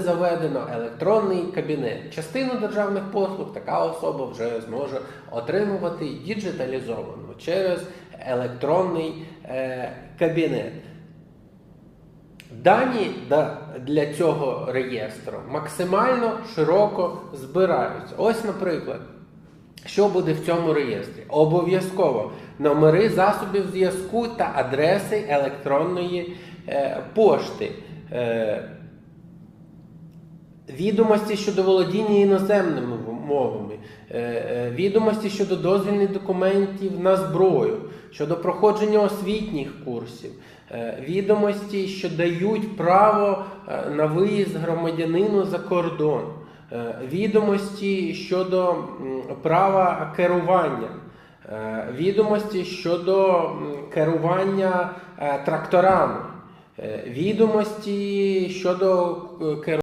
Заведено електронний кабінет. Частину державних послуг така особа вже зможе отримувати діджиталізовано через електронний е, кабінет. Дані для цього реєстру максимально широко збираються. Ось, наприклад, що буде в цьому реєстрі? Обов'язково номери засобів зв'язку та адреси електронної е, пошти. Е, Відомості щодо володіння іноземними мовами, е, е, відомості щодо дозвільних документів на зброю, щодо проходження освітніх курсів, е, відомості, що дають право на виїзд громадянину за кордон, відомості щодо права керування, відомості щодо керування тракторами, відомості щодо керування.